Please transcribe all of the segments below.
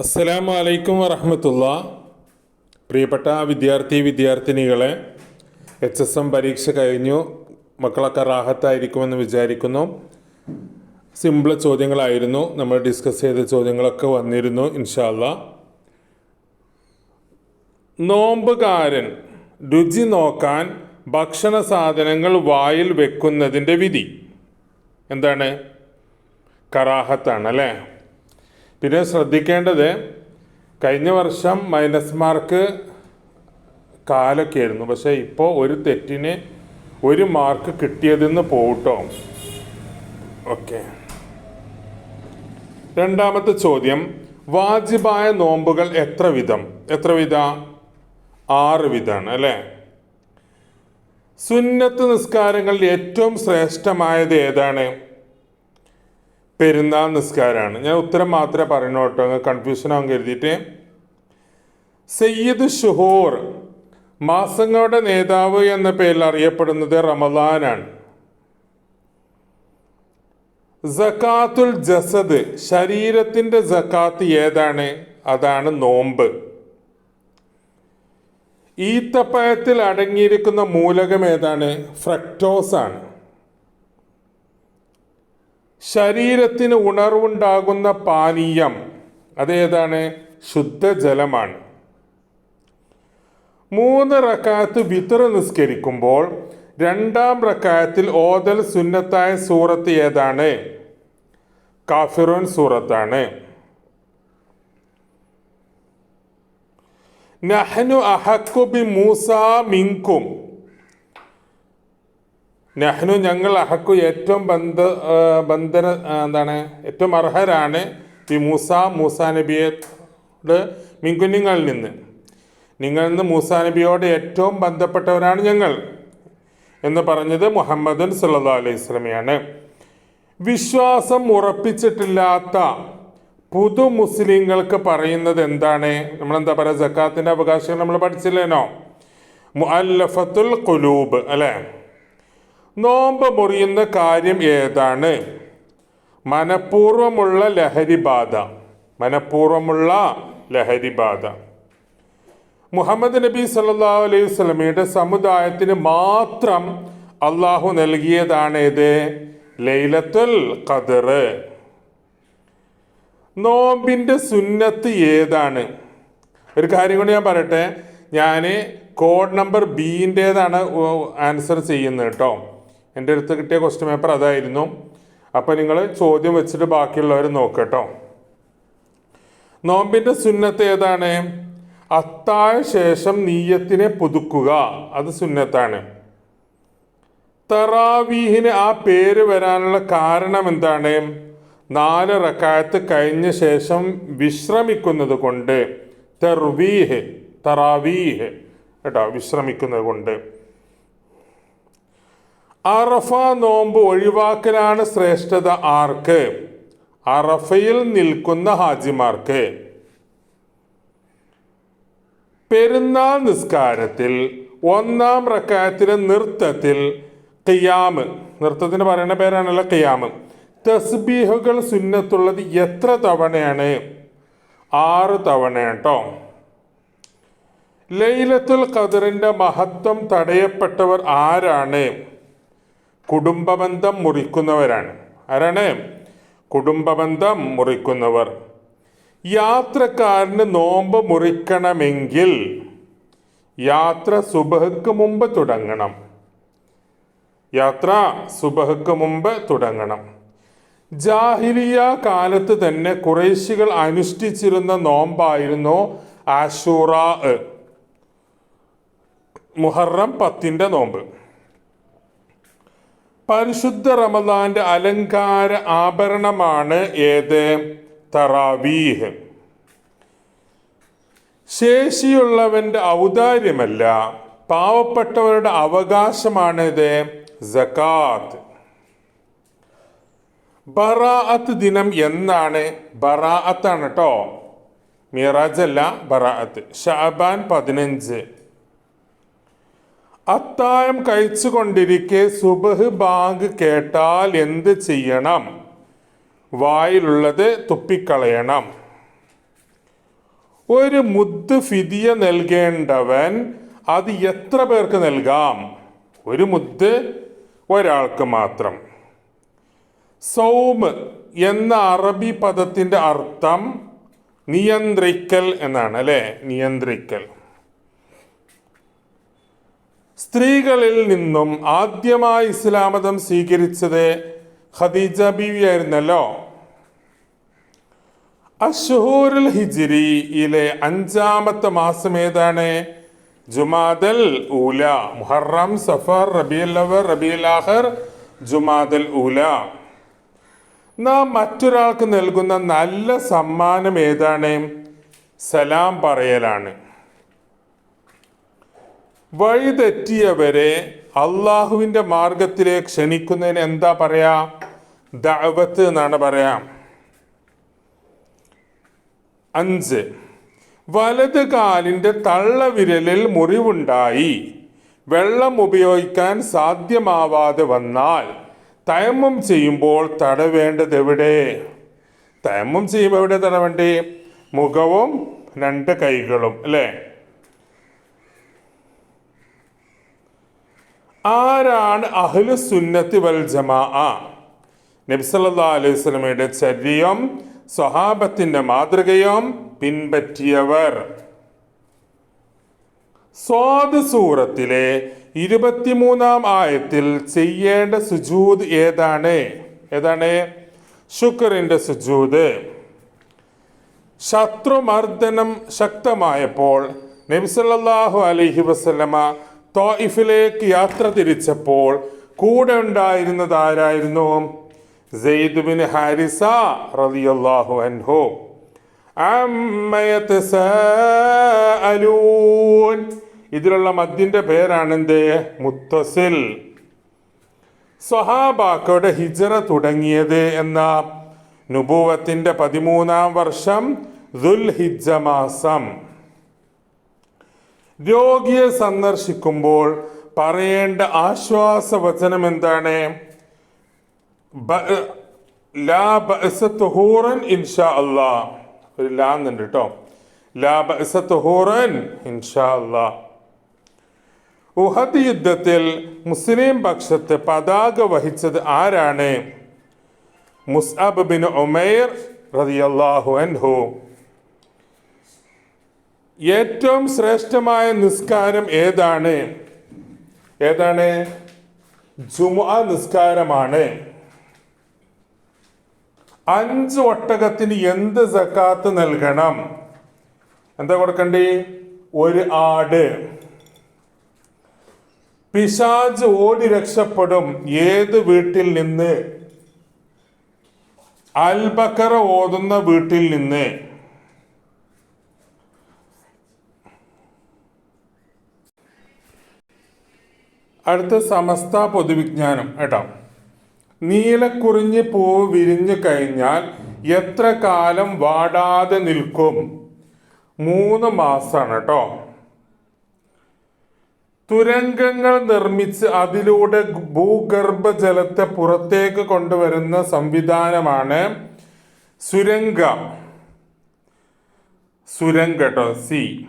അസ്സലാമു അലൈക്കും വറഹമത്തുള്ള പ്രിയപ്പെട്ട വിദ്യാർത്ഥി വിദ്യാർത്ഥിനികളെ എച്ച് എസ് എം പരീക്ഷ കഴിഞ്ഞു. മക്കളൊക്കെ റാഹത്തായിരിക്കുമെന്ന് വിചാരിക്കുന്നു. സിമ്പിൾ ചോദ്യങ്ങളായിരുന്നു. നമ്മൾ ഡിസ്കസ് ചെയ്ത ചോദ്യങ്ങളൊക്കെ വന്നിരുന്നു ഇൻഷാല്ല നോമ്പുകാരൻ രുചി നോക്കാൻ ഭക്ഷണ സാധനങ്ങൾ വായിൽ വെക്കുന്നതിന്റെ വിധി. എന്താണ്? കറാഹത്താണ് അല്ലേ? പിന്നെ ശ്രദ്ധിക്കേണ്ടത് കഴിഞ്ഞ വർഷം മൈനസ് മാർക്ക് കാലൊക്കെ ആയിരുന്നു പക്ഷേ ഇപ്പോൾ ഒരു തെറ്റിന് ഒരു മാർക്ക് കിട്ടിയതെന്ന് പോട്ടോ ഓക്കെ. രണ്ടാമത്തെ ചോദ്യം. വാജിബായ നോമ്പുകൾ എത്ര വിധം എത്ര വിധ ആറ് വിധമാണ് അല്ലേ? സുന്നത്ത് നിസ്കാരങ്ങളിൽ ഏറ്റവും ശ്രേഷ്ഠമായത് ഏതാണ്? പെരുന്നാൾ നിസ്കാരമാണ്. ഞാൻ ഉത്തരം മാത്രമേ പറയണു കേട്ടോ. കൺഫ്യൂഷൻ ആവും കരുതിയിട്ട്. സയ്യിദ് ഷുഹൂർ മാസങ്ങളുടെ നേതാവ് എന്ന പേരിൽ അറിയപ്പെടുന്നത് റമദാനാണ് ജക്കാത്തുൽ ജസദ് ശരീരത്തിന്റെ ജക്കാത്ത് ഏതാണ്? അതാണ് നോമ്പ്. ഈത്തപ്പഴത്തിൽ അടങ്ങിയിരിക്കുന്ന മൂലകം ഏതാണ്? ഫ്രക്ടോസ് ആണ്. ശരീരത്തിന് ഉണർവുണ്ടാകുന്ന പാനീയം അതേതാണ്? ശുദ്ധജലമാണ്. മൂന്ന് റക്കാത്ത് വിത്തർ നിസ്കരിക്കുമ്പോൾ രണ്ടാം റക്കായത്തിൽ ഓതൽ സുന്നത്തായ സൂറത്ത് ഏതാണ്? കാഫിറോൻ സൂറത്താണ്. നഹ്നു അഹക്കു ബി മൂസ മിങ്കും. നഹ്നു ഞങ്ങൾ അഹക്കു ഏറ്റവും ബന്ധ ബന്ധന എന്താണ് ഏറ്റവും അർഹരാണ് ഈ മൂസ മൂസ നബിയോട് മിങ്കുഞ്ഞുങ്ങളിൽ നിന്ന്. നിങ്ങളിൽ നിന്ന് മൂസ നബിയോട് ഏറ്റവും ബന്ധപ്പെട്ടവരാണ് ഞങ്ങൾ എന്ന് പറഞ്ഞത് മുഹമ്മദൻ സല്ലാ അലൈഹി സ്വലമയാണ് വിശ്വാസം ഉറപ്പിച്ചിട്ടില്ലാത്ത പുതു മുസ്ലിങ്ങൾക്ക് പറയുന്നത് എന്താണ്? നമ്മളെന്താ പറയുക? ജക്കാത്തിന്റെ അവകാശങ്ങൾ നമ്മൾ പഠിച്ചില്ലേനോ? മുഅല്ലഫത്തുൽ കുലൂബ് അല്ലേ? നോമ്പ് മുറിയുന്ന കാര്യം ഏതാണ്? മനഃപൂർവമുള്ള ലഹരിബാധ മനഃപൂർവമുള്ള ലഹരിബാധ മുഹമ്മദ് നബി സല്ലാ അലൈഹി സ്വലമിയുടെ സമുദായത്തിന് മാത്രം അള്ളാഹു നൽകിയതാണ് ഇത് ലൈലത്തുൽ ഖദർ. നോമ്പിന്റെ സുന്നത്ത് ഏതാണ്? ഒരു കാര്യം കൂടി ഞാൻ പറയട്ടെ. ഞാൻ കോഡ് നമ്പർ ബീന്റേതാണ് ആൻസർ ചെയ്യുന്നത് കേട്ടോ. എന്റെ അടുത്ത് കിട്ടിയ ക്വസ്റ്റ്യൻ പേപ്പർ അതായിരുന്നു. അപ്പോൾ നിങ്ങൾ ചോദ്യം വെച്ചിട്ട് ബാക്കിയുള്ളവർ നോക്കട്ടോ നോമ്പിന്റെ സുന്നത്ത് ഏതാണ്? അത്തായ ശേഷം നീയത്തിനെ പുതുക്കുക. അത് സുന്നത്താണ്. തറാവീഹിന് ആ പേര് വരാനുള്ള കാരണം എന്താണ്? നാല് റക്കായത്ത് കഴിഞ്ഞ ശേഷം വിശ്രമിക്കുന്നത് കൊണ്ട്. തെർവീഹ് തറാവീഹ്. കേട്ടോ വിശ്രമിക്കുന്നത് കൊണ്ട്. അറഫ നോമ്പ് ഒഴിവാക്കലാണ് ശ്രേഷ്ഠത ആർക്ക്? അറഫയിൽ നിൽക്കുന്ന ഹാജിമാർക്ക്. പെരുന്നാൾ നിസ്കാരത്തിൽ ഒന്നാം റക്കായത്തിലെ നൃത്തത്തിൽ കിയാമ് നൃത്തത്തിന് പറയുന്ന പേരാണല്ലോ കിയാമ് തസ്ബീഹുകൾ സുന്നത്തുള്ളത് എത്ര തവണയാണ്? ആറ് തവണ കേട്ടോ ലൈലത്തുൽ ഖദറിന്റെ മഹത്വം തടയപ്പെട്ടവർ ആരാണ്? കുടുംബബന്ധം മുറിക്കുന്നവരാണ്. ആരാണ്? കുടുംബബന്ധം മുറിക്കുന്നവർ. യാത്രക്കാരന് നോമ്പ് മുറിക്കണമെങ്കിൽ യാത്ര സുബഹക്ക് മുമ്പ് തുടങ്ങണം. യാത്ര സുബഹക്ക് മുമ്പ് തുടങ്ങണം. ജാഹിലിയ കാലത്ത് തന്നെ കുറേശികൾ അനുഷ്ഠിച്ചിരുന്ന നോമ്പായിരുന്നു ആഷൂറ മുഹറം പത്തിന്റെ നോമ്പ്. പരിശുദ്ധ റമദാന്റെ അലങ്കാര ആഭരണമാണ് ഏത്? തറാവീഹ്. ശേഷിയുള്ളവന്റെ ഔദാര്യമല്ല പാവപ്പെട്ടവരുടെ അവകാശമാണിത് ജക്കാത്ത് ബറാഅത്ത് ദിനം എന്നാണ്. ബറാഅത്താണ് കേട്ടോ മിറാജല്ല ബറാഅത്ത്. ഷാബാൻ പതിനഞ്ച്. അത്താഴം കഴിച്ചുകൊണ്ടിരിക്കെ സുബഹ് ബാങ്ക് കേട്ടാൽ എന്ത് ചെയ്യണം? വായിലുള്ളത് തുപ്പിക്കളയണം. ഒരു മുത്ത് ഫിദിയ നൽകേണ്ടവൻ അത് എത്ര പേർക്ക് നൽകാം? ഒരു മുത്ത് ഒരാൾക്ക് മാത്രം. സൗമ് എന്ന അറബി പദത്തിന്റെ അർത്ഥം നിയന്ത്രിക്കൽ എന്നാണ് അല്ലേ? നിയന്ത്രിക്കൽ. സ്ത്രീകളിൽ നിന്നും ആദ്യമായി ഇസ്ലാമതം സ്വീകരിച്ചത് ഖദീജ ബീവി ആയിരുന്നല്ലോ അഷുഹൂരുൽ ഹിജിരിയിലെ അഞ്ചാമത്തെ മാസം ഏതാണ്? ജുമാദൽ ഊല മുഹറം സഫർ റബിയല്ലവർ ആഹർ ജുമാദൽ ഊല. നാം മറ്റൊരാൾക്ക് നൽകുന്ന നല്ല സമ്മാനം ഏതാണ്? സലാം പറയലാണ്. വഴിതെറ്റിയവരെ അള്ളാഹുവിന്റെ മാർഗത്തിലേക്ക് ക്ഷണിക്കുന്നതിന് എന്താ പറയാ? ദഅവത്ത് എന്നാണ് പറയാ. അഞ്ച്. വലത് കാലിന്റെ തള്ളവിരലിൽ മുറിവുണ്ടായി. വെള്ളം ഉപയോഗിക്കാൻ സാധ്യമാവാതെ വന്നാൽ തയമ്മം ചെയ്യുമ്പോൾ തടവേണ്ടത് എവിടെ? തയമ്മം ചെയ്യുമ്പോൾ എവിടെ തടവേണ്ടേ? മുഖവും രണ്ട് കൈകളും അല്ലേ? ആരാണ് അഹ്ലു സുന്നത്തി വൽ ജമാ നബ്സല്ലാ അലൈഹി സ്വലമയുടെ ചര്യയും സ്വഹാബത്തിന്റെ മാതൃകയും പിൻപറ്റിയവർ. സ്വാദ് സൂറത്തിലെ ഇരുപത്തിമൂന്നാം ആയത്തിൽ ചെയ്യേണ്ട സുജൂദ് ഏതാണ്? ഏതാണ്? ശുക്രന്റെ സുജൂദ്. ശത്രുമർദ്ദനം ശക്തമായപ്പോൾ നബിസല്ലാഹു അലഹി വസല്ലമ തോയിഫിലേക്ക് യാത്ര തിരിച്ചപ്പോൾ കൂടെ ഉണ്ടായിരുന്നത് ആരായിരുന്നു സെയ്ദ് ബിൻ ഹാരിസ റളിയല്ലാഹു അൻഹു. ഇതിലുള്ള മദ്യന്റെ പേരാണ് എന്ത് മുത്തസിൽ. സ്വഹാബാക്കയുടെ ഹിജറ തുടങ്ങിയത് എന്ന നുപൂവത്തിന്റെ പതിമൂന്നാം വർഷം ദുൽ മാസം. രോഗിയെ സന്ദർശിക്കുമ്പോൾ പറയേണ്ട ആശ്വാസ വചനം എന്താണ്? ബ- ലാ ബഅസ ഇൻഷാ അല്ലാ. ഒരു ലാ എന്നുണ്ട് കേട്ടോ ലാ ബഅസ ഇൻഷാ അല്ലാ. ഉഹദ് യുദ്ധത്തിൽ മുസ്ലിം പക്ഷത്ത് പതാക വഹിച്ചത് ആരാണ്? മുസ്അബ് ബിൻ ഉമൈർ റളിയല്ലാഹു അൻഹു. ഏറ്റവും ശ്രേഷ്ഠമായ നിസ്കാരം ഏതാണ്? ഏതാണ്? ജുമുഅ നിസ്കാരമാണ്. അഞ്ച് ഒട്ടകത്തിന് എന്ത് സക്കാത്ത് നൽകണം? എന്താ കൊടുക്കണ്ടേ? ഒരു ആട്. പിശാജ് ഓടി രക്ഷപ്പെടും ഏത് വീട്ടിൽ നിന്ന്? അൽബക്കറ ഓതുന്ന വീട്ടിൽ നിന്ന്. അടുത്ത സമസ്ത പൊതുവിജ്ഞാനം കേട്ടോ. നീലക്കുറിഞ്ഞ് പൂവ് വിരിഞ്ഞു കഴിഞ്ഞാൽ എത്ര കാലം വാടാതെ നിൽക്കും? മൂന്ന് മാസമാണ് കേട്ടോ. തുരങ്കങ്ങൾ നിർമ്മിച്ച് അതിലൂടെ ഭൂഗർഭജലത്തെ പുറത്തേക്ക് കൊണ്ടുവരുന്ന സംവിധാനമാണ് സുരംഗ. സുരംഗ കേട്ടോ സി.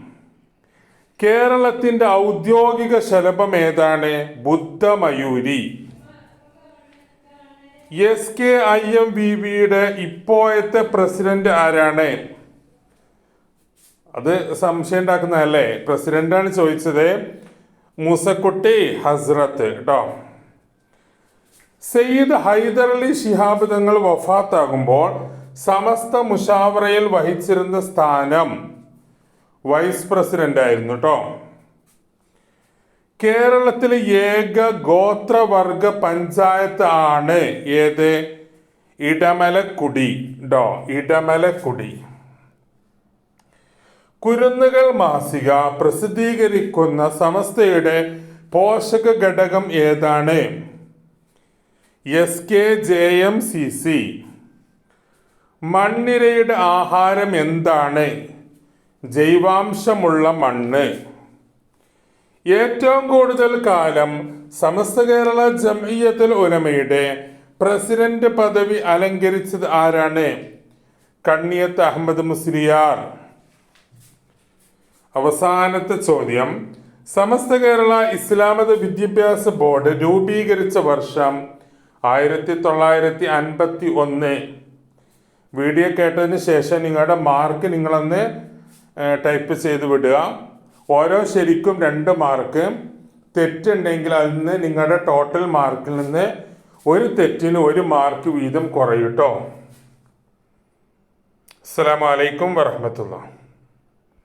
കേരളത്തിന്റെ ഔദ്യോഗിക ശലഭം ഏതാണ്? ബുദ്ധമയൂരി. S K I M V ബിയുടെ ഇപ്പോഴത്തെ പ്രസിഡന്റ് ആരാണ്? അത് സംശയം ഉണ്ടാക്കുന്നതല്ലേ പ്രസിഡന്റാണ് ചോദിച്ചത്. മൂസക്കുട്ടി ഹസ്രത്ത് കേട്ടോ സയ്യിദ് ഹൈദർ അലി ശിഹാബ് തങ്ങൾ വഫാത്താകുമ്പോൾ സമസ്ത മുഷാവറയിൽ വഹിച്ചിരുന്ന സ്ഥാനം വൈസ് പ്രസിഡന്റ് ആയിരുന്നു കേട്ടോ കേരളത്തിലെ ഏക ഗോത്രവർഗ പഞ്ചായത്ത് ആണ് ഏത്? ഇടമലക്കുടി ഡോ ഇടമലക്കുടി. കുരുന്നുകൾ മാസിക പ്രസിദ്ധീകരിക്കുന്ന സമസ്തയുടെ പോഷക ഘടകം ഏതാണ്? S K J M C C. മണ്ണിരയുടെ ആഹാരം എന്താണ്? ജൈവാംശമുള്ള മണ്ണ്. ഏറ്റവും കൂടുതൽ കാലം സമസ്ത കേരള ജംഇയ്യത്തുൽ ഉലമയുടെ പ്രസിഡന്റ് പദവി അലങ്കരിച്ചത് ആരാണ്? കണ്ണിയത്ത് അഹമ്മദ് മുസ്ലിയാർ. അവസാനത്തെ ചോദ്യം. സമസ്ത കേരള ഇസ്ലാമത വിദ്യാഭ്യാസ ബോർഡ് രൂപീകരിച്ച വർഷം ആയിരത്തി തൊള്ളായിരത്തി അൻപത്തി ഒന്ന് വീഡിയോ കേട്ടതിന് ശേഷം നിങ്ങളുടെ മാർക്ക് നിങ്ങളൊന്ന് ടൈപ്പ് ചെയ്ത് വിടുക. ഓരോ ശരിക്കും രണ്ട് മാർക്ക് തെറ്റുണ്ടെങ്കിൽ അതിൽ നിന്ന് നിങ്ങളുടെ ടോട്ടൽ മാർക്കിൽ നിന്ന് ഒരു തെറ്റിന് ഒരു മാർക്ക് വീതം കുറയൂട്ടോ അസ്സാം അസ്സലാമലൈക്കും വറഹമത്തുള്ള.